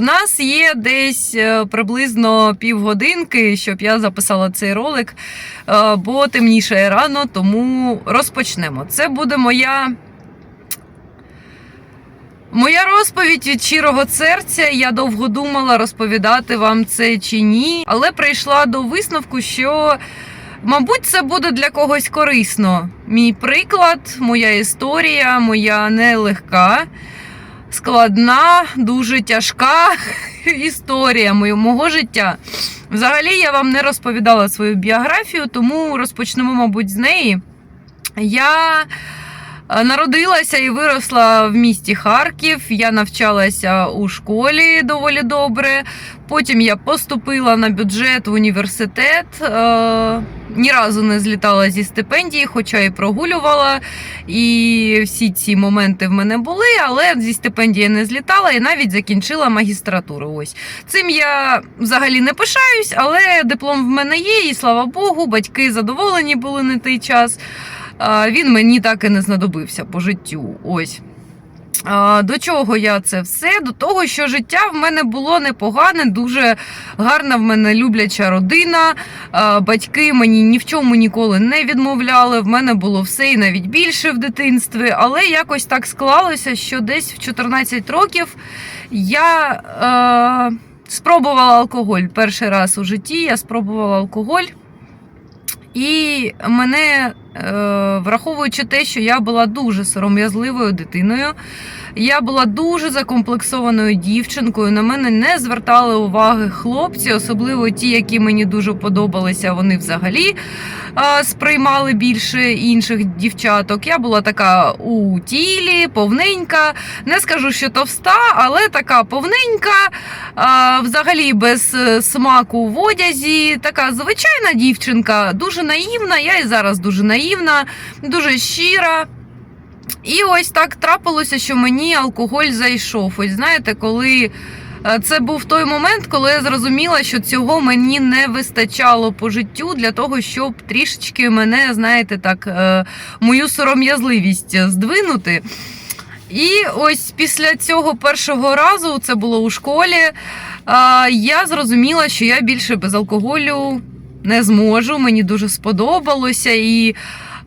В нас є десь е, приблизно півгодинки, щоб я записала цей ролик, е, бо темніше рано, тому розпочнемо. Це буде моя. Моя розповідь від щирого серця. Я довго думала, розповідати вам це чи ні, але прийшла до висновку, що, мабуть, це буде для когось корисно. Мій приклад, моя історія, моя нелегка, складна, дуже тяжка історія мого життя. Взагалі, я вам не розповідала свою біографію, тому розпочнемо, мабуть, з неї. Я народилася і виросла в місті Харків. Я навчалася у школі доволі добре. Потім я поступила на бюджет в університет. Е, ні разу не злітала зі стипендії, хоча і прогулювала. І всі ці моменти в мене були, але зі стипендії не злітала і навіть закінчила магістратуру. Ось цим я взагалі не пишаюсь, але диплом в мене є, і слава Богу, батьки задоволені були на той час. Він мені так і не знадобився по життю. Ось. До чого я це все? До того, що життя в мене було непогане, дуже гарна в мене любляча родина. Батьки мені ні в чому ніколи не відмовляли. В мене було все і навіть більше в дитинстві. Але якось так склалося, що десь в 14 років я е, спробувала алкоголь. Перший раз у житті я спробувала алкоголь. І мене, враховуючи те, що я була дуже сором'язливою дитиною, я була дуже закомплексованою дівчинкою. На мене не звертали уваги хлопці, особливо ті, які мені дуже подобалися. Вони взагалі е, сприймали більше інших дівчаток. Я була така у тілі, повненька. Не скажу, що товста, але така повненька, е, взагалі без е, смаку в одязі. Така звичайна дівчинка, дуже наївна. Я і зараз дуже наївна, дуже щира. І ось так трапилося, що мені алкоголь зайшов. Ось знаєте, коли е, це був той момент, коли я зрозуміла, що цього мені не вистачало по життю для того, щоб трішечки мене, знаєте, так, е, мою сором'язливість здвинути. І ось після цього першого разу, це було у школі, е, я зрозуміла, що я більше без алкоголю не зможу. Мені дуже сподобалося. І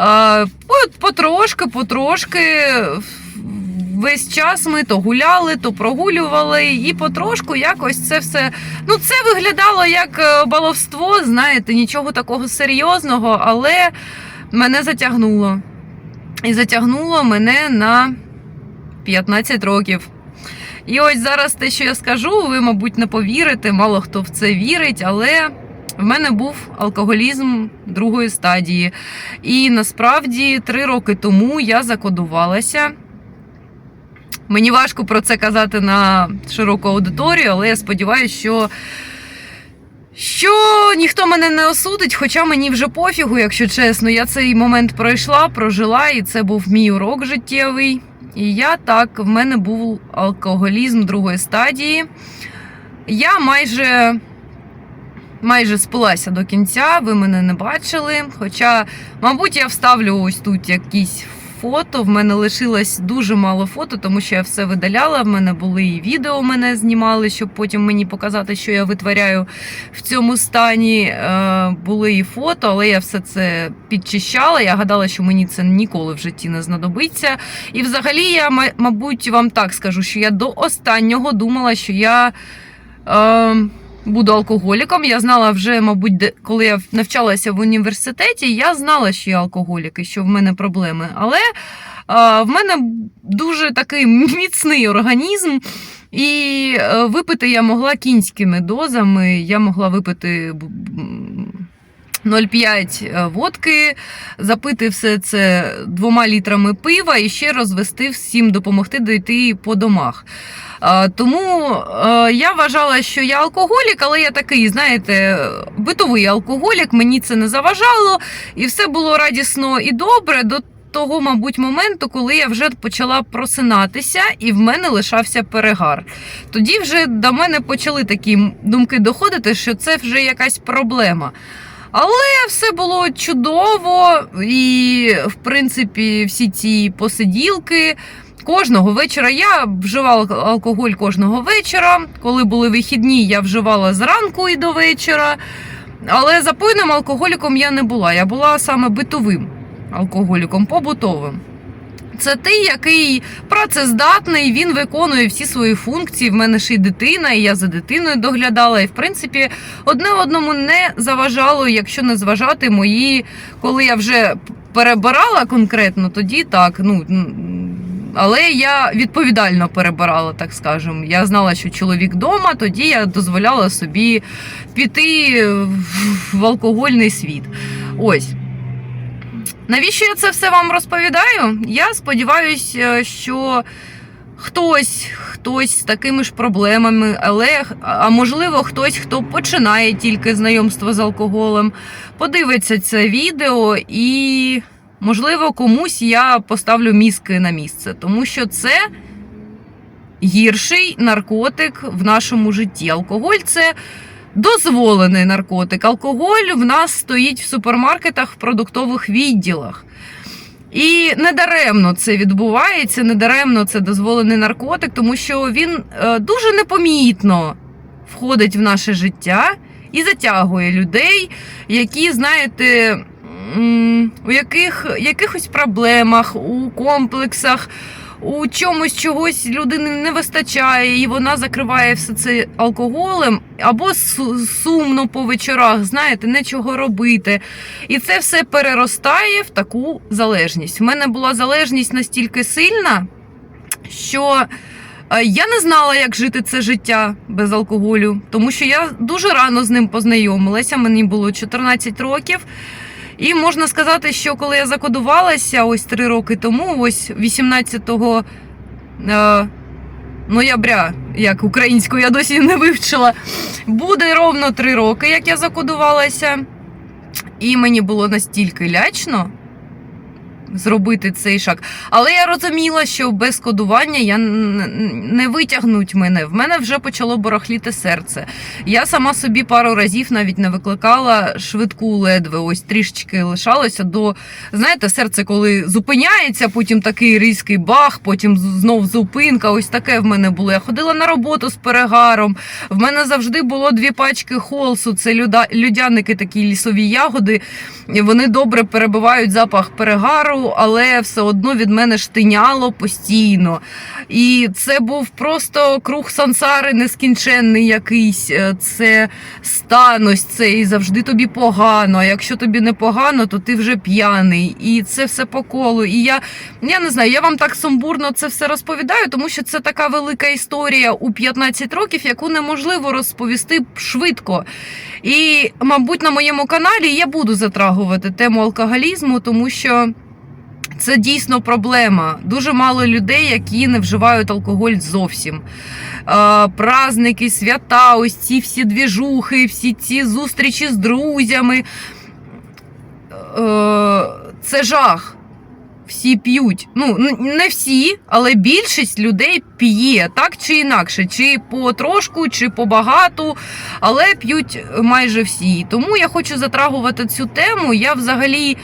е, потрошки, потрошки. Весь час ми то гуляли, то прогулювали, і потрошку якось це все. Ну, це виглядало як е, баловство, знаєте, нічого такого серйозного, але мене затягнуло. І затягнуло мене на 15 років. І ось зараз те, що я скажу, ви, мабуть, не повірите, мало хто в це вірить, але в мене був алкоголізм другої стадії. І насправді три роки тому я закодувалася. Мені важко про це казати на широку аудиторію, але я сподіваюся, що. Що ніхто мене не осудить, хоча мені вже пофігу, якщо чесно. Я цей момент пройшла, прожила, і це був мій урок життєвий. І я так, в мене був алкоголізм другої стадії. Я майже майже спилася до кінця, ви мене не бачили. Хоча, мабуть, я вставлю ось тут якісь фото. В мене лишилось дуже мало фото, тому що я все видаляла. В мене були і відео мене знімали, щоб потім мені показати, що я витворяю в цьому стані. Е, були і фото, але я все це підчищала. Я гадала, що мені це ніколи в житті не знадобиться. І взагалі, я, мабуть, вам так скажу, що я до останнього думала, що я. Е, Буду алкоголіком. Я знала вже, мабуть, коли я навчалася в університеті, я знала, що я алкоголік і що в мене проблеми. Але е, в мене дуже такий міцний організм, і е, випити я могла кінськими дозами. Я могла випити 0,5 водки, запити все це двома літрами пива і ще розвести всім допомогти дойти по домах. Тому е, я вважала, що я алкоголік, але я такий, знаєте, битовий алкоголік, мені це не заважало, і все було радісно і добре до того, мабуть, моменту, коли я вже почала просинатися, і в мене лишався перегар. Тоді вже до мене почали такі думки доходити, що це вже якась проблема. Але все було чудово, і в принципі всі ці посиділки Кожного вечора я вживала алкоголь кожного вечора. Коли були вихідні, я вживала зранку і до вечора. Але запойним алкоголіком я не була. Я була саме битовим алкоголіком, побутовим. Це той, який працездатний, він виконує всі свої функції. В мене ще й дитина, і я за дитиною доглядала. І в принципі, одне одному не заважало, якщо не зважати мої, коли я вже перебирала конкретно, тоді так. Ну але я відповідально перебирала, так скажемо. Я знала, що чоловік вдома, тоді я дозволяла собі піти в алкогольний світ. Ось. Навіщо я це все вам розповідаю? Я сподіваюся, що хтось, хтось з такими ж проблемами, але а можливо, хтось, хто починає тільки знайомство з алкоголем, подивиться це відео і, можливо, комусь я поставлю мізки на місце, тому що це гірший наркотик в нашому житті. Алкоголь це дозволений наркотик. Алкоголь в нас стоїть в супермаркетах в продуктових відділах. І недаремно це відбувається, недаремно це дозволений наркотик, тому що він е, дуже непомітно входить в наше життя і затягує людей, які, знаєте, у яких якихось проблемах, у комплексах, у чомусь чогось людини не вистачає, і вона закриває все це алкоголем, або сумно по вечорах, знаєте, нічого робити. І це все переростає в таку залежність. У мене була залежність настільки сильна, що е, я не знала, як жити це життя без алкоголю, тому що я дуже рано з ним познайомилася. Мені було 14 років. І можна сказати, що коли я закодувалася ось три роки тому, ось 18 е, ноября, як українську я досі не вивчила, буде ровно три роки, як я закодувалася. І мені було настільки лячно зробити цей шаг. Але я розуміла, що без кодування я не витягнуть мене. В мене вже почало барахліти серце. Я сама собі пару разів навіть не викликала швидку ледве. Ось трішечки лишалося до знаєте, серце, коли зупиняється, потім такий різкий бах, потім знов зупинка. Ось таке в мене було. Я ходила на роботу з перегаром. В мене завжди було дві пачки холсу. Це люда, людяники, такі лісові ягоди. Вони добре перебивають запах перегару, але все одно від мене штиняло постійно. І це був просто круг сансари нескінченний якийсь. Е, Це стан ось цей завжди тобі погано. А якщо тобі не погано, то ти вже п'яний. І це все по колу. І я, я не знаю, я вам так сумбурно це все розповідаю, тому що це така велика історія у 15 років, яку неможливо розповісти швидко. І, мабуть, на моєму каналі я буду затрагувати тему алкоголізму, тому що. Це дійсно проблема. Дуже мало людей, які не вживають алкоголь зовсім. Е, праздники, свята, ось ці всі двіжухи, всі ці зустрічі з друзями. Е, це жах. Всі п'ють. Ну, не всі, але більшість людей п'є так чи інакше, чи потрошку, чи побагату, але п'ють майже всі. Тому я хочу затрагувати цю тему. Я взагалі.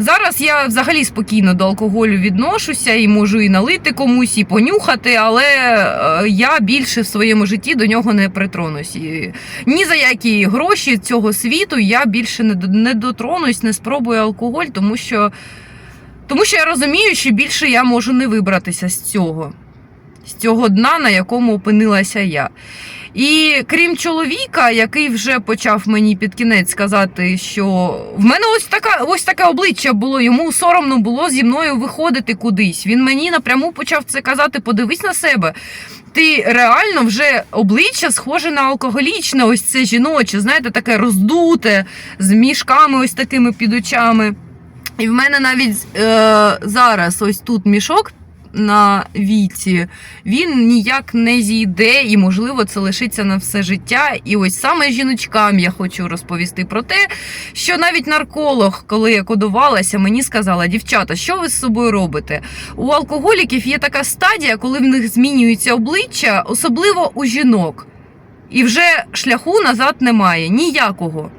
Зараз я взагалі спокійно до алкоголю відношуся і можу і налити комусь, і понюхати, але е, я більше в своєму житті до нього не притронусь. І ні за які гроші цього світу я більше не дотронусь, не спробую алкоголь, тому що, тому що я розумію, що більше я можу не вибратися з цього, з цього дна, на якому опинилася я. І крім чоловіка, який вже почав мені під кінець сказати, що в мене ось така ось таке обличчя було. Йому соромно було зі мною виходити кудись. Він мені напряму почав це казати: подивись на себе. Ти реально вже обличчя схоже на алкоголічне, ось це жіноче, знаєте, таке роздуте, з мішками, ось такими під очами. І в мене навіть е, зараз ось тут мішок на віці, він ніяк не зійде, і, можливо, це лишиться на все життя. І ось саме жіночкам я хочу розповісти про те, що навіть нарколог, коли я кодувалася, мені сказала: дівчата, що ви з собою робите? У алкоголіків є така стадія, коли в них змінюється обличчя, особливо у жінок. І вже шляху назад немає ніякого.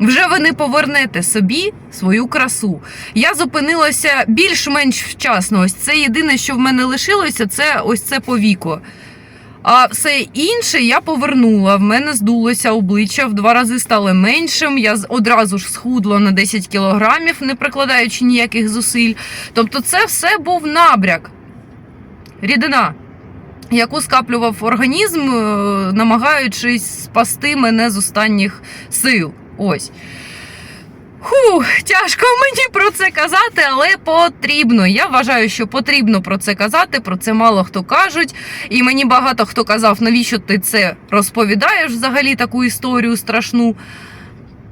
Вже ви не повернете собі свою красу. Я зупинилася більш-менш вчасно. Ось це єдине, що в мене лишилося, це ось це повіко. А все інше я повернула. В мене здулося обличчя, в два рази стало меншим. Я одразу ж схудла на 10 кілограмів, не прикладаючи ніяких зусиль. Тобто, це все був набряк. Рідина, яку скаплював організм, е, намагаючись спасти мене з останніх сил. Ось. Фух, тяжко мені про це казати, але потрібно. Я вважаю, що потрібно про це казати. Про це мало хто кажуть. І мені багато хто казав, навіщо ти це розповідаєш взагалі таку історію страшну.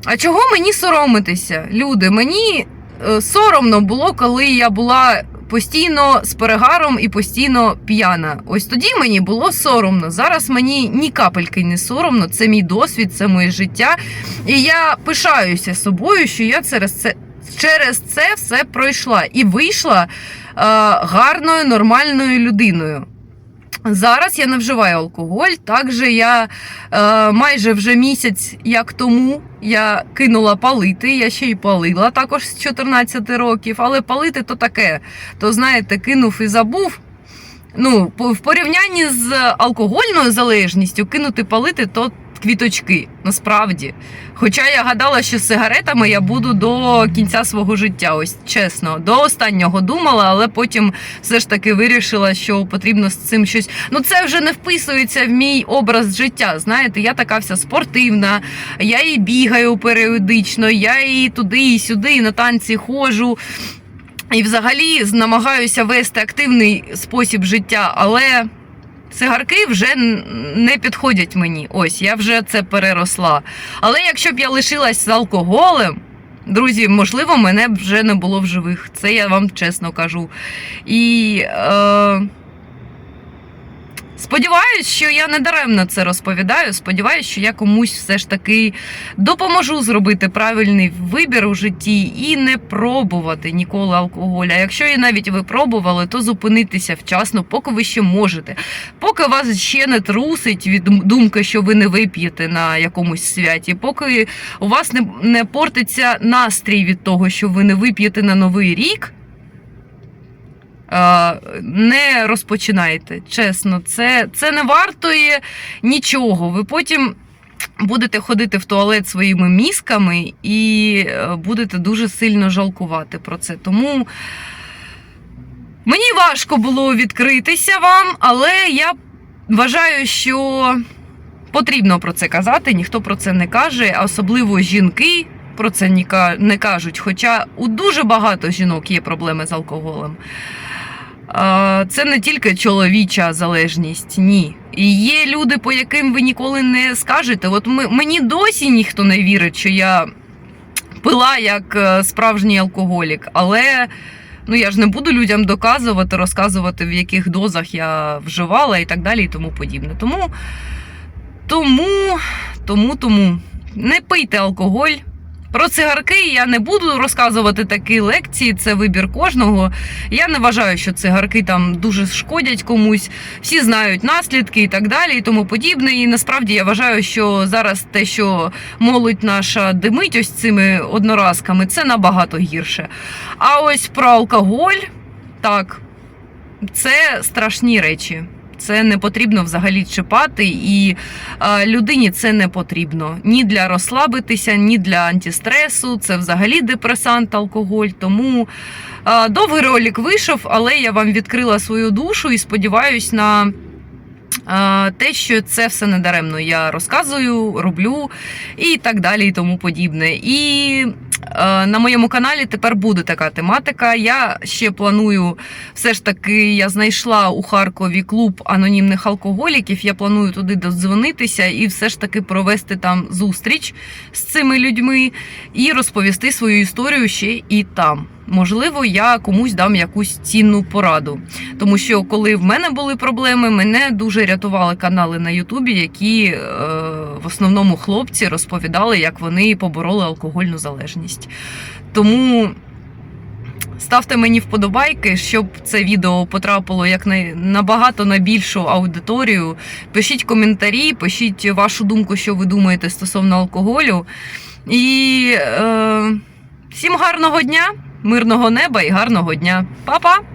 А чого мені соромитися? Люди, мені е, соромно було, коли я була постійно з перегаром і постійно п'яна. Ось тоді мені було соромно. Зараз мені ні капельки не соромно. Це мій досвід, це моє життя. І я пишаюся собою, що я через це. Через це все пройшла і вийшла е, гарною, нормальною людиною. Зараз я не вживаю алкоголь. Також я е, майже вже місяць, як тому, я кинула палити. Я ще й палила також з 14 років, але палити то таке. То знаєте, кинув і забув. Ну, в порівнянні з алкогольною залежністю, кинути палити то квіточки, насправді. Хоча я гадала, що з сигаретами я буду до кінця свого життя. Ось чесно, до останнього думала, але потім все ж таки вирішила, що потрібно з цим щось. Ну це вже не вписується в мій образ життя. Знаєте, я така вся спортивна, я і бігаю періодично, я і туди, і сюди, і на танці ходжу. І взагалі намагаюся вести активний спосіб життя, але цигарки вже не підходять мені. Ось я вже це переросла. Але якщо б я лишилась з алкоголем, друзі, можливо, мене б вже не було в живих. Це я вам чесно кажу. І е, сподіваюсь, що я не даремно це розповідаю. Сподіваюсь, що я комусь все ж таки допоможу зробити правильний вибір у житті і не пробувати ніколи алкоголь. А якщо і навіть ви пробували, то зупинитися вчасно, поки ви ще можете. Поки вас ще не трусить від думки, що ви не вип'єте на якомусь святі, поки у вас не, не портиться настрій від того, що ви не вип'єте на новий рік. Е, Не розпочинайте. Чесно, це, це не вартує нічого. Ви потім будете ходити в туалет своїми мізками і е, будете дуже сильно жалкувати про це. Тому мені важко було відкритися вам, але я вважаю, що потрібно про це казати. Ніхто про це не каже, особливо жінки. Про це не кажуть, хоча у дуже багато жінок є проблеми з алкоголем. Це не тільки чоловіча залежність, ні. І є люди, по яким ви ніколи не скажете. От ми, мені досі ніхто не вірить, що я пила як е, справжній алкоголік. Але ну я ж не буду людям доказувати, розказувати, в яких дозах я вживала і так далі, і тому подібне. Тому, тому, тому, тому не пийте алкоголь. Про цигарки я не буду розказувати такі лекції, це вибір кожного. Я не вважаю, що цигарки там дуже шкодять комусь. Всі знають наслідки і так далі, і тому подібне. І насправді я вважаю, що зараз те, що молодь наша димить ось цими одноразками, це набагато гірше. А ось про алкоголь, так, це страшні речі. Це не потрібно взагалі чіпати, і е, людині це не потрібно ні для розслабитися, ні для антистресу. Це взагалі депресант, алкоголь. Тому е, довгий ролик вийшов, але я вам відкрила свою душу і сподіваюсь на е, те, що це все не даремно. Я розказую, роблю і так далі, і тому подібне. І на моєму каналі тепер буде така тематика. Я ще планую, все ж таки, я знайшла у Харкові клуб анонімних алкоголіків. Я планую туди додзвонитися і все ж таки провести там зустріч з цими людьми і розповісти свою історію ще і там. Можливо, я комусь дам якусь цінну пораду. Тому що коли в мене були проблеми, мене дуже рятували канали на Ютубі, які е, в основному хлопці розповідали, як вони побороли алкогольну залежність. Тому ставте мені вподобайки, щоб це відео потрапило як на набагато на більшу аудиторію. Пишіть коментарі, пишіть вашу думку, що ви думаєте стосовно алкоголю. І е, всім гарного дня, мирного неба і гарного дня. Па-па!